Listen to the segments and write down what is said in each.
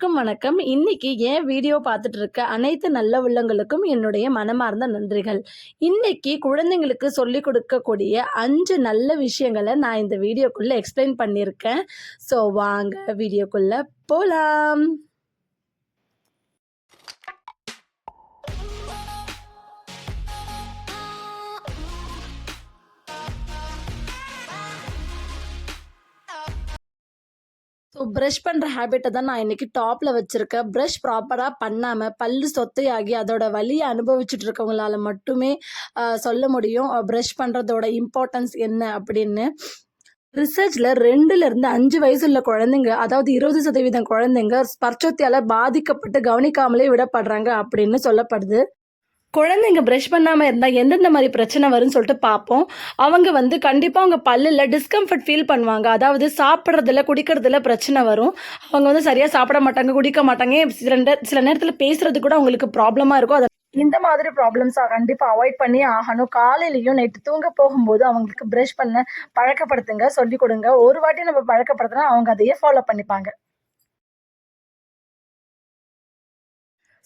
அனைவருக்கும் வணக்கம். இன்னைக்கு ஏன் வீடியோ பார்த்துட்டு இருக்க அனைத்து நல்ல உள்ளங்களுக்கும் என்னுடைய மனமார்ந்த நன்றிகள். இன்னைக்கு குழந்தைங்களுக்கு சொல்லிக் கொடுக்கக்கூடிய அஞ்சு நல்ல விஷயங்களை நான் இந்த வீடியோக்குள்ள எக்ஸ்பிளைன் பண்ணியிருக்கேன். ஸோ வாங்க வீடியோக்குள்ள போலாம். ஸோ ப்ரஷ் பண்ணுற ஹேபிட்டை தான் நான் இன்னைக்கு டாப்பில் வச்சுருக்கேன். ப்ரஷ் ப்ராப்பராக பண்ணாமல் பல்லு சொத்தையாகி அதோட வழியை அனுபவிச்சுட்டு இருக்கவங்களால மட்டுமே சொல்ல முடியும் ப்ரஷ் பண்ணுறதோட இம்பார்ட்டன்ஸ் என்ன அப்படின்னு. ரிசர்ச்சில் ரெண்டுலேருந்து அஞ்சு வயசுள்ள குழந்தைங்க அதாவது இருபது சதவீதம் குழந்தைங்க ஸ்பர்ச்சத்தியால் பாதிக்கப்பட்டு கவனிக்காமலே விடப்படுறாங்க அப்படின்னு சொல்லப்படுது. குழந்தைங்க ப்ரஷ் பண்ணாமல் இருந்தால் எந்தெந்த மாதிரி பிரச்சனை வரும்னு சொல்லிட்டு பார்ப்போம். அவங்க வந்து கண்டிப்பாக அவங்க பல்லில் டிஸ்கம்ஃபர்ட் ஃபீல் பண்ணுவாங்க. அதாவது சாப்பிட்றதுல குடிக்கிறதுல பிரச்சனை வரும். அவங்க வந்து சரியாக சாப்பிட மாட்டாங்க குடிக்க மாட்டாங்க. சில சில நேரத்தில் பேசுறது கூட அவங்களுக்கு ப்ராப்ளமாக இருக்கும். அதை இந்த மாதிரி ப்ராப்ளம்ஸை கண்டிப்பாக அவாய்ட் பண்ணி ஆகணும். காலையிலையும் நைட்டு தூங்க போகும்போது அவங்களுக்கு ப்ரஷ் பண்ண பழக்கப்படுத்துங்க சொல்லி கொடுங்க. ஒரு வாட்டி நம்ம பழக்கப்படுத்தினா அவங்க அதையே ஃபாலோ பண்ணிப்பாங்க.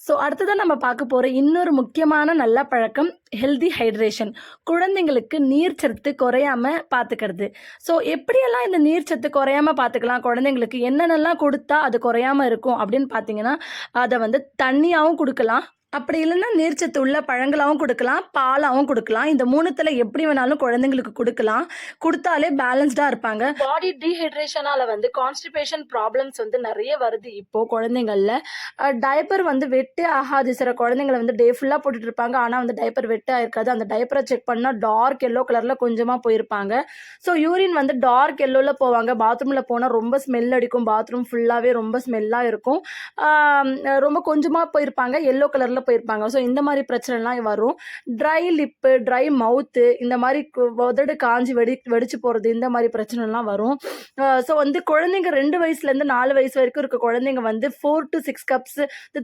ஸோ அடுத்ததாக நம்ம பார்க்க போகிற இன்னொரு முக்கியமான நல்ல பழக்கம் ஹெல்தி ஹைட்ரேஷன் குழந்தைங்களுக்கு நீர்ச்சத்து குறையாமல் பார்த்துக்கிறது ஸோ எப்படியெல்லாம் இந்த நீர்ச்சத்து குறையாம பார்த்துக்கலாம் குழந்தைங்களுக்கு என்னென்னலாம் கொடுத்தா அது குறையாம இருக்கும் அப்படின்னு பார்த்தீங்கன்னா அதை வந்து தண்ணியாகவும் கொடுக்கலாம் அப்படி இல்லைன்னா நீர்ச்சத்து உள்ள பழங்களாகவும் கொடுக்கலாம் பாலாகவும் கொடுக்கலாம். இந்த மூணுத்தில் எப்படி வேணாலும் குழந்தைங்களுக்கு கொடுக்கலாம். கொடுத்தாலே பேலன்ஸ்டாக இருப்பாங்க. பாடி டீஹைட்ரேஷனால் வந்து கான்ஸ்டிபேஷன் ப்ராப்ளம்ஸ் வந்து நிறைய வருது இப்போது குழந்தைங்களில். டயப்பர் வந்து வெட்டு ஆகாது. சில குழந்தைங்களை வந்து டே ஃபுல்லாக போட்டுட்டு இருப்பாங்க. ஆனால் வந்து டயப்பர் வெட்டே ஆயிருக்காது. அந்த டயப்பரை செக் பண்ணால் டார்க் எல்லோ கலரில் கொஞ்சமாக போயிருப்பாங்க. ஸோ யூரின் வந்து டார்க் எல்லோவில் போவாங்க. பாத்ரூமில் போனால் ரொம்ப ஸ்மெல் அடிக்கும். பாத்ரூம் ஃபுல்லாகவே ரொம்ப ஸ்மெல்லாக இருக்கும். ரொம்ப கொஞ்சமாக போயிருப்பாங்க. எல்லோ கலரில் போயிருப்பாங்க. ஸோ இந்த மாதிரி பிரச்சனைலாம் வரும். ட்ரை லிப்பு ட்ரை மவுத்து இந்த மாதிரி உதடு காஞ்சி வெடி வெடிச்சு போகிறது இந்த மாதிரி பிரச்சனைலாம் வரும். ஸோ வந்து குழந்தைங்க ரெண்டு வயசுலேருந்து நாலு வயசு வரைக்கும் இருக்க குழந்தைங்க வந்து ஃபோர் டு சிக்ஸ் கப்ஸ்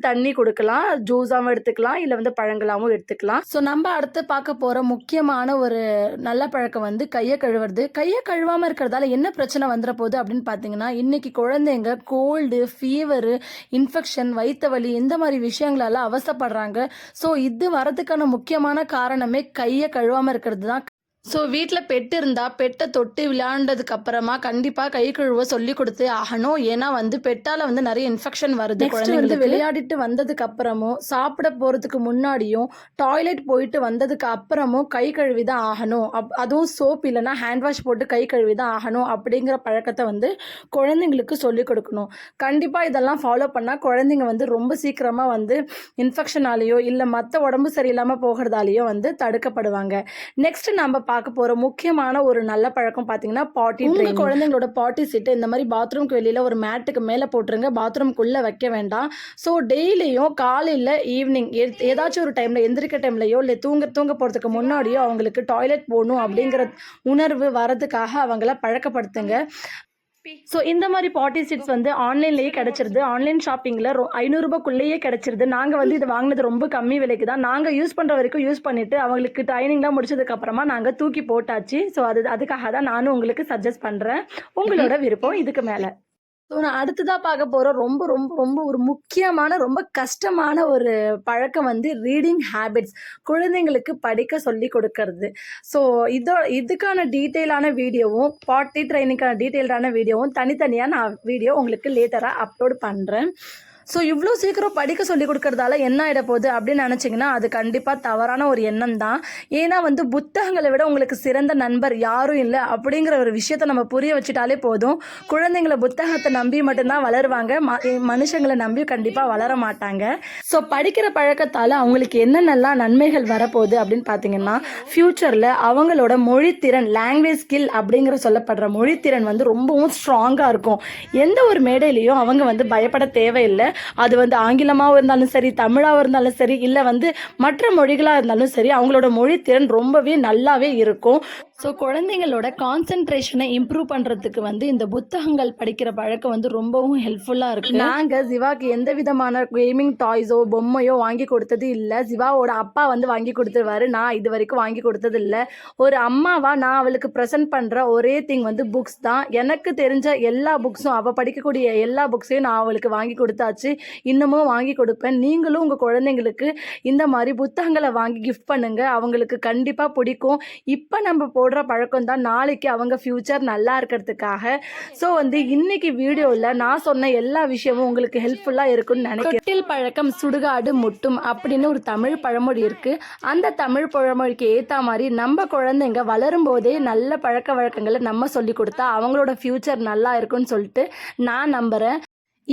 தண்ணி கொடுக்கலாம். ஜூஸாகவும் எடுத்துக்கலாம். இல்லை வந்து பழங்களாகவும் எடுத்துக்கலாம். ஸோ நம்ம அடுத்து பார்க்க போகிற முக்கியமான ஒரு நல்ல பழக்கம் வந்து கையை கழுவுறது. கையை கழுவாமல் இருக்கிறதால என்ன பிரச்சனை வந்துட போகுது அப்படின்னு பார்த்தீங்கன்னா இன்னைக்கு குழந்தைங்க கோல்டு ஃபீவரு இன்ஃபெக்ஷன் வயிற்று வலி இந்த மாதிரி விஷயங்களால கஷ்டப்படுறாங்க ஸோ இது வரதுக்கான முக்கியமான காரணமே கையை கழுவாமல் இருக்கிறது தான் ஸோ வீட்டில் பெட்டு இருந்தால் பெட்டை தொட்டு விளையாண்டதுக்கு அப்புறமா கண்டிப்பாக கை கழுவ சொல்லி கொடுத்து ஆகணும். ஏன்னா வந்து பெட்டால் வந்து நிறைய இன்ஃபெக்ஷன் வருது வந்து விளையாடிட்டு வந்ததுக்கு அப்புறமும் சாப்பிட போகிறதுக்கு முன்னாடியும் டாய்லெட் போயிட்டு வந்ததுக்கு அப்புறமும் கை கழுவி தான் ஆகணும். அப் அதுவும் சோப் இல்லைன்னா ஹேண்ட் வாஷ் போட்டு கை கழுவி தான் ஆகணும் அப்படிங்கிற பழக்கத்தை வந்து குழந்தைங்களுக்கு சொல்லிக் கொடுக்கணும். கண்டிப்பாக இதெல்லாம் ஃபாலோ பண்ணால் குழந்தைங்க வந்து ரொம்ப சீக்கிரமாக வந்து இன்ஃபெக்ஷனாலேயோ இல்லை மற்ற உடம்பு சரியில்லாமல் போகிறதாலேயோ வந்து தடுக்கப்படுவாங்க. நெக்ஸ்ட் நம்ம பார்க்க போகிற முக்கியமான ஒரு நல்ல பழக்கம் பார்த்தீங்கன்னா பாட்டி உங்கள் குழந்தைங்களோட பாட்டி சீட்டு இந்த மாதிரி பாத்ரூம்க்கு வெளியில் ஒரு மேட்டுக்கு மேலே போட்டுருங்க. பாத்ரூம்குள்ளே வைக்க வேண்டாம். ஸோ டெய்லியும் காலையில் ஈவினிங் ஏதாச்சும் ஒரு டைமில் எந்திரிக்க டைம்லையோ இல்லை தூங்க தூங்க போகிறதுக்கு முன்னாடியோ அவங்களுக்கு டாய்லெட் போகணும் அப்படிங்கிற உணர்வு வரதுக்காக அவங்கள பழக்கப்படுத்துங்க. ஸோ இந்த மாதிரி பாட்டி சீட்ஸ் வந்து ஆன்லைன்லேயே கிடச்சிருது. ஆன்லைன் ஷாப்பிங்கில் ரொ ஐநூறுரூபாக்குள்ளேயே கிடச்சிருது. நாங்கள் வந்து இது வாங்கினது ரொம்ப கம்மி விலைக்கு தான். நாங்கள் யூஸ் பண்ணுற வரைக்கும் யூஸ் பண்ணிவிட்டு அவங்களுக்கு ட்ரைனிங்லாம் முடிச்சதுக்கப்புறமா நாங்கள் தூக்கி போட்டாச்சு. ஸோ அது அதுக்காக தான் நானும் உங்களுக்கு சஜஸ்ட் பண்ணுறேன் உங்களோட விருப்பம் இதுக்கு மேலே. ஸோ நான் அடுத்ததாக பார்க்க போகிற ரொம்ப ரொம்ப ரொம்ப ஒரு முக்கியமான ரொம்ப கஷ்டமான ஒரு பழக்கம் வந்து ரீடிங் ஹேபிட்ஸ் குழந்தைங்களுக்கு படிக்க சொல்லி கொடுக்கறது. ஸோ இதோ இதுக்கான டீட்டெயிலான வீடியோவும் பாட்டி ட்ரைனிங்கான டீட்டெயில்டான வீடியோவும் தனித்தனியாக நான் வீடியோ உங்களுக்கு லேட்டராக அப்லோட் பண்ணுறேன் ஸோ இவ்வளோ சீக்கிரம் படிக்க சொல்லி கொடுக்கறதால என்ன ஆகிட போகுது அப்படின்னு நினச்சிங்கன்னா அது கண்டிப்பாக தவறான ஒரு எண்ணம் தான். ஏன்னா வந்து புத்தகங்களை விட உங்களுக்கு சிறந்த நண்பர் யாரும் இல்லை அப்படிங்கிற ஒரு விஷயத்த நம்ம புரிய வச்சுட்டாலே போதும். குழந்தைங்கள புத்தகத்தை நம்பி மட்டும்தான் வளருவாங்க. ம- மனுஷங்களை நம்பி கண்டிப்பாக வளர மாட்டாங்க. ஸோ படிக்கிற பழக்கத்தால் அவங்களுக்கு என்னென்னலாம் நன்மைகள் வரப்போகுது அப்படின்னு பார்த்தீங்கன்னா ஃப்யூச்சரில் அவங்களோட மொழித்திறன் லாங்குவேஜ் ஸ்கில் அப்படிங்கிற சொல்லப்படுற மொழித்திறன் வந்து ரொம்பவும் ஸ்ட்ராங்காக இருக்கும். எந்த ஒரு மேடையிலையும் அவங்க வந்து பயப்பட தேவையில்லை. அது வந்து ஆங்கிலமாகவும் இருந்தாலும் சரி தமிழாகவும் இருந்தாலும் சரி இல்லை வந்து மற்ற மொழிகளாக இருந்தாலும் சரி அவங்களோட மொழித்திறன் ரொம்பவே நல்லாவே இருக்கும். ஸோ குழந்தைங்களோட கான்சென்ட்ரேஷனை இம்ப்ரூவ் பண்ணுறதுக்கு வந்து இந்த புத்தகங்கள் படிக்கிற பழக்கம் வந்து ரொம்பவும் ஹெல்ப்ஃபுல்லாக இருக்குது நாங்கள் சிவாக்கு எந்த விதமான கேமிங் டாய்ஸோ பொம்மையோ வாங்கி கொடுத்தது இல்லை. சிவாவோட அப்பா வந்து வாங்கி கொடுத்துருவாரு. நான் இது வரைக்கும் வாங்கி கொடுத்தது இல்லை ஒரு அம்மாவா நான் அவளுக்கு ப்ரெசென்ட் பண்ணுற ஒரே திங் வந்து புக்ஸ் தான். எனக்கு தெரிஞ்ச எல்லா புக்ஸும் அவள் படிக்கக்கூடிய எல்லா புக்ஸையும் நான் அவளுக்கு வாங்கி கொடுத்தாச்சு. இன்னமும் வாங்கி கொடுப்பேன். நீங்களும் உங்கள் குழந்தைங்களுக்கு இந்த மாதிரி புத்தகங்களை வாங்கி கிஃப்ட் பண்ணுங்கள் அவங்களுக்கு கண்டிப்பாக பிடிக்கும். இப்போ நம்ம போடுற பழக்கம் தான் நாளைக்கு அவங்க ஃப்யூச்சர் நல்லா இருக்கிறதுக்காக. ஸோ வந்து இன்னைக்கு வீடியோவில் நான் சொன்ன எல்லா விஷயமும் உங்களுக்கு ஹெல்ப்ஃபுல்லாக இருக்கும்னு நினைக்கிறேன். தொட்டில் பழக்கம் சுடுகாடு முட்டும் அப்படின்னு ஒரு தமிழ் பழமொழி இருக்கு. அந்த தமிழ் பழமொழிக்கு ஏற்ற மாதிரி நம்ம குழந்தைங்க வளரும் போதே நல்ல பழக்க வழக்கங்களை நம்ம சொல்லி கொடுத்தா அவங்களோட ஃப்யூச்சர் நல்லா இருக்கும்னு சொல்லிட்டு நான் நம்புகிறேன்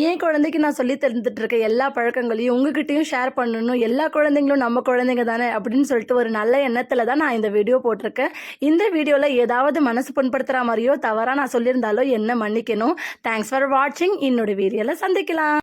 என் குழந்தைக்கு நான் சொல்லி தந்துட்டு இருக்க எல்லா பழக்கங்களையும் உங்ககிட்டயும் ஷேர் பண்ணணும். எல்லா குழந்தைங்களும் நம்ம குழந்தைங்க தானே அப்படின்னு சொல்லிட்டு ஒரு நல்ல எண்ணத்தில் தான் நான் இந்த வீடியோ போட்டிருக்கேன். இந்த வீடியோவில் ஏதாவது மனசு புண்படுத்துகிற மாதிரியோ தவறாக நான் சொல்லியிருந்தாலோ என்ன மன்னிக்கணும். தேங்க்ஸ் ஃபார் வாட்சிங் என்னோட வீடியோவில் சந்திக்கலாம்.